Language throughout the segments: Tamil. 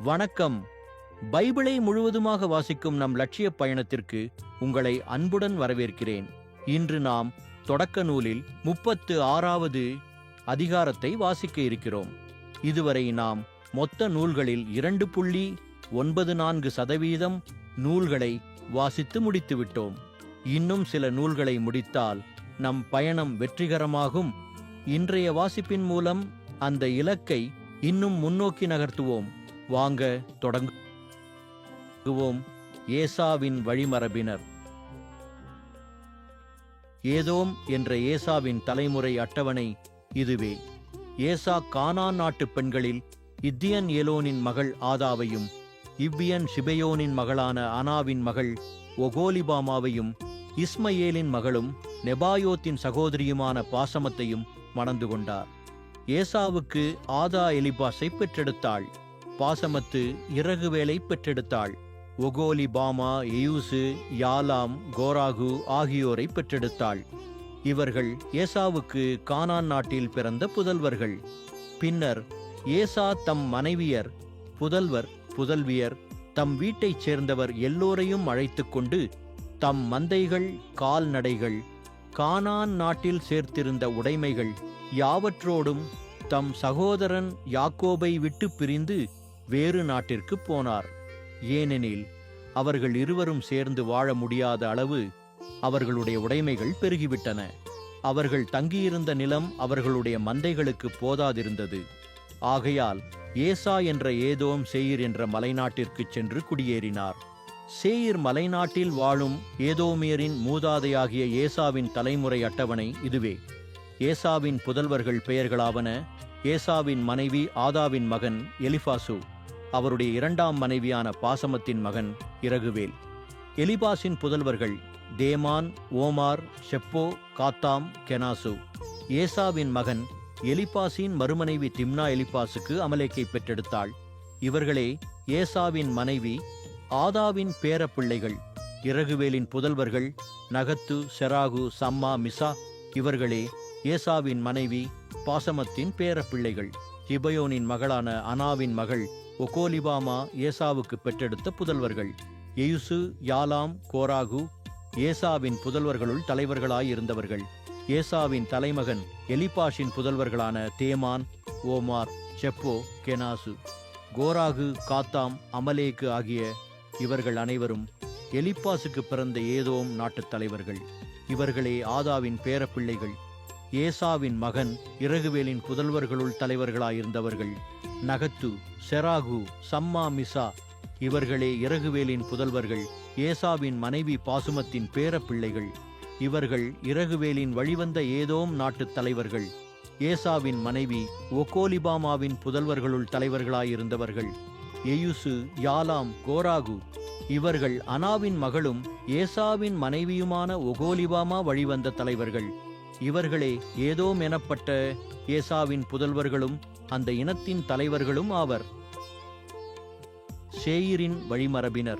வணக்கம். பைபிளை முழுவதுமாக வாசிக்கும் நம் லட்சிய பயணத்திற்கு உங்களை அன்புடன் வரவேற்கிறேன். இன்று நாம் தொடக்க நூலில் முப்பத்து ஆறாவது அதிகாரத்தை வாசிக்க இருக்கிறோம். இதுவரை நாம் மொத்த நூல்களில் இரண்டு புள்ளி ஒன்பது நான்கு சதவீதம் நூல்களை வாசித்து முடித்துவிட்டோம் இன்னும் சில நூல்களை முடித்தால் நம் பயணம் வெற்றிகரமாகும். இன்றைய வாசிப்பின் மூலம் அந்த இலக்கை இன்னும் முன்னோக்கி நகர்த்துவோம். வாங்க தொடங்குவோம். ஏசாவின் வழிமரபினர். ஏதோம் என்ற ஏசாவின் தலைமுறை அட்டவணை இதுவே. ஏசா கானான் நாட்டு பெண்களில் இத்தியன் ஏலோனின் மகள் ஆதாவையும் இவ்வியன் ஷிபெயோனின் மகளான அனாவின் மகள் ஒகோலிபாமாவையும் இஸ்மயேலின் மகளும் நெபாயோத்தின் சகோதரியுமான பாசமத்தையும் மணந்து கொண்டார். ஏசாவுக்கு ஆதா எலிபாஸை பெற்றெடுத்தாள். பாசமத்து இறகு வேலை பெற்றெடுத்தாள். ஒகோலி பாமா எயூசு யாலாம் கோராகு ஆகியோரை பெற்றெடுத்தாள். இவர்கள் ஏசாவுக்கு கானான் நாட்டில் பிறந்த புதல்வர்கள். பின்னர் ஏசா தம் மனைவியர் புதல்வர் புதல்வியர் தம் வீட்டைச் சேர்ந்தவர் எல்லோரையும் அழைத்து கொண்டு தம் மந்தைகள் கால்நடைகள் கானான் நாட்டில் சேர்த்திருந்த உடைமைகள் யாவற்றோடும் தம் சகோதரன் யாக்கோபை விட்டு பிரிந்து வேறு நாட்டிற்குப் போனார். ஏனெனில் அவர்கள் இருவரும் சேர்ந்து வாழ முடியாத அளவு அவர்களுடைய உடைமைகள் பெருகிவிட்டன. அவர்கள் தங்கியிருந்த நிலம் அவர்களுடைய மந்தைகளுக்கு போதாதிருந்தது. ஆகையால் ஏசா என்ற ஏதோம் சேயிர் என்ற மலைநாட்டிற்கு சென்று குடியேறினார். சேயிர் மலைநாட்டில் வாழும் ஏதோமியரின் மூதாதையாகிய ஏசாவின் தலைமுறை அட்டவணை இதுவே. ஏசாவின் புதல்வர்கள் பெயர்களாவன ஏசாவின் மனைவி ஆதாவின் மகன் எலிபாசு அவருடைய இரண்டாம் மனைவியான பாசமத்தின் மகன் இறகுவேல். எலிபாசின் புதல்வர்கள் தேமான் ஓமார் ஷெப்போ காத்தாம் கெனாசு. ஏசாவின் மகன் எலிபாசின் மறுமனைவி திம்னா எலிபாசுக்கு அமலேக்கை பெற்றெடுத்தாள். இவர்களே ஏசாவின் மனைவி ஆதாவின் பேரப்பிள்ளைகள் இறகுவேலின் புதல்வர்கள் நகத்து செராகு சம்மா மிசா இவர்களே ஏசாவின் மனைவி பாசமத்தின் பேரப்பிள்ளைகள். இபயோனின் மகளான அனாவின் மகள் ஒகோலிபாமா ஏசாவுக்கு பெற்றெடுத்த புதல்வர்கள். எயுசு யாலாம் கோராகு ஏசாவின் புதல்வர்களுள் தலைவர்களாயிருந்தவர்கள். ஏசாவின் தலைமகன் எலிபாஷின் புதல்வர்களான தேமான் ஓமார் செப்போ கெனாசு. கோராகு காத்தாம் அமலேக்கு ஆகிய இவர்கள் அனைவரும் எலிப்பாசுக்கு பிறந்த ஏதோம் நாட்டுத் தலைவர்கள். இவர்களே ஆதாவின் பேரப்பிள்ளைகள். ஏசாவின் மகன் இறகுவேலின் புதல்வர்களுள் தலைவர்களாயிருந்தவர்கள். நகத்து செராகு சம்மா மிசா இவர்களே இறகுவேலின் புதல்வர்கள் ஏசாவின் மனைவி பாசுமத்தின் பேரப்பிள்ளைகள். இவர்கள் இறகுவேலின் வழிவந்த ஏதோம் நாட்டுத் தலைவர்கள். ஏசாவின் மனைவி ஒகோலிபாமாவின் புதல்வர்களுள் தலைவர்களாயிருந்தவர்கள். எயுசு யாலாம் கோராகு. இவர்கள் அனாவின் மகளும் ஏசாவின் மனைவியுமான ஒகோலிபாமா வழிவந்த தலைவர்கள். இவர்களே ஏதோம் எனப்பட்ட ஏசாவின் புதல்வர்களும் அந்த இனத்தின் தலைவர்களும் ஆவர். ஷேயிரின் வழிமரபினர்.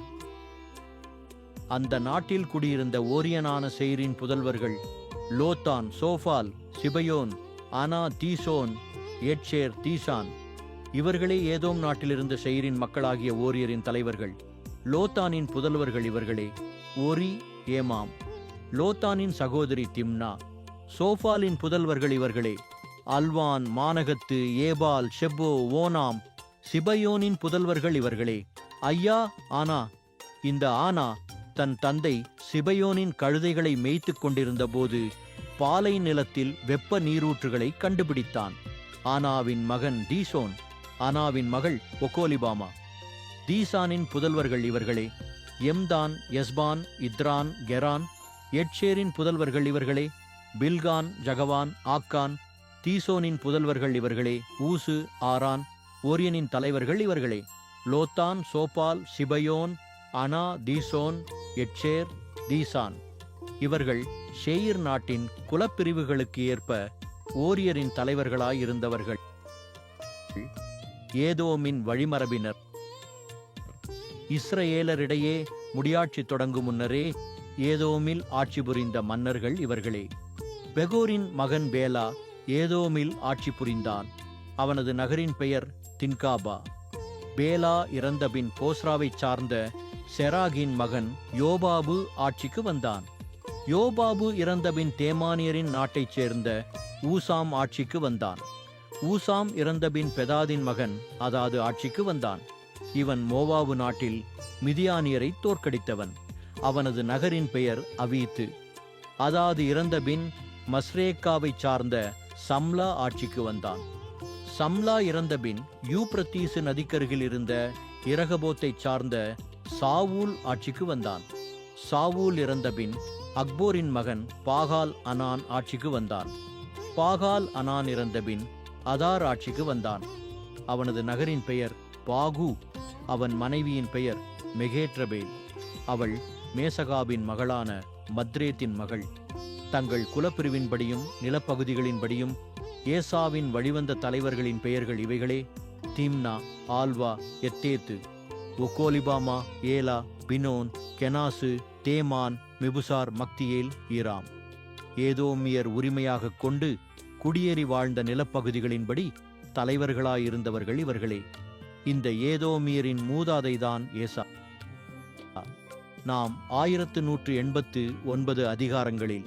அந்த நாட்டில் குடியிருந்த ஓரியனான செயிரின் புதல்வர்கள் லோத்தான் சோஃபால் சிபயோன் அனா தீசோன் ஏட்சேர் தீசான் இவர்களே ஏதோம் நாட்டிலிருந்த செயிரின் மக்களாகிய ஓரியரின் தலைவர்கள். லோத்தானின் புதல்வர்கள் இவர்களே ஓரி ஏமாம். லோத்தானின் சகோதரி திம்னா சோஃபாலின் புதல்வர்கள் இவர்களே அல்வான் மானகத்து ஏபால் ஷெப்போ ஓனாம் சிபயோனின் புதல்வர்கள் இவர்களே. ஐயா ஆனா. இந்த ஆனா தன் தந்தை சிபயோனின் கழுதைகளை மேய்த்துக் கொண்டிருந்த போது பாலை நிலத்தில் வெப்ப நீரூற்றுகளை கண்டுபிடித்தான். ஆனாவின் மகன் தீசோன் ஆனாவின் மகள் ஒகோலிபாமா தீசானின் புதல்வர்கள் இவர்களே. எம்தான் எஸ்பான் இத்ரான் கெரான் எட்ஷேரின் புதல்வர்கள் இவர்களே. பில்கான் ஜகவான் ஆக்கான் தீசோனின் புதல்வர்கள் இவர்களே ஊசு ஆரான் ஓரியனின் தலைவர்கள் இவர்களே. லோத்தான் சோபால் சிபயோன் அனா தீசோன் எட்சேர் தீசான். இவர்கள் ஷெயிர் நாட்டின் குலப்பிரிவுகளுக்கு ஏற்ப ஓரியரின் தலைவர்களாயிருந்தவர்கள். ஏதோமின் வழிமரபினர். இஸ்ரேலரிடையே முடியாட்சி தொடங்கும் முன்னரே ஏதோமில் ஆட்சி புரிந்த மன்னர்கள் இவர்களே. பெகோரின் மகன் பேலா ஏதோமில் ஆட்சி புரிந்தான். அவனது நகரின் பெயர் தின்காபா. பேலா இறந்தபின் போஸ்ராவைச் சார்ந்த செராகின் மகன் யோபாபு ஆட்சிக்கு வந்தான். யோபாபு இறந்தபின் தேமானியரின் நாட்டைச் சேர்ந்த ஊசாம் ஆட்சிக்கு வந்தான். ஊசாம் இறந்தபின் பெதாதின் மகன் அதாது ஆட்சிக்கு வந்தான். இவன் மோவாவு நாட்டில் மிதியானியரை தோற்கடித்தவன். அவனது நகரின் பெயர் அவீத்து. அதாது இறந்தபின் மஸ்ரேக்காவைச் சார்ந்த சம்லா ஆட்சிக்கு வந்தான். சம்லா இறந்தபின் யூப்ரத்தீசு நதிக்கருகில் இருந்த இரகபோத்தைச் சார்ந்த சாவூல் ஆட்சிக்கு வந்தான். சாவூல் இறந்தபின் அக்போரின் மகன் பாகால் அனான் ஆட்சிக்கு வந்தான். பாகால் அனான் இறந்தபின் அதார் ஆட்சிக்கு வந்தான். அவனது நகரின் பெயர் பாகு அவன் மனைவியின் பெயர் மெகேட்ரபேல். அவள் மேசகாபின் மகளான மத்ரேத்தின் மகள் தங்கள் குலப்பிரிவின்படியும் நிலப்பகுதிகளின்படியும் ஏசாவின் வழிவந்த தலைவர்களின் பெயர்கள் இவைகளே தீம்னா ஆல்வா எத்தேத்து ஒக்கோலிபாமா ஏலா பினோன் கெனாசு தேமான் மிபுசார் மக்தியேல் ஈராம். ஏதோமியர் உரிமையாகக் கொண்டு குடியேறி வாழ்ந்த நிலப்பகுதிகளின்படி தலைவர்களாயிருந்தவர்கள் இவர்களே. இந்த ஏதோமியரின் மூதாதைதான் ஏசா. நாம் ஆயிரத்து நூற்று எண்பத்து ஒன்பது அதிகாரங்களில்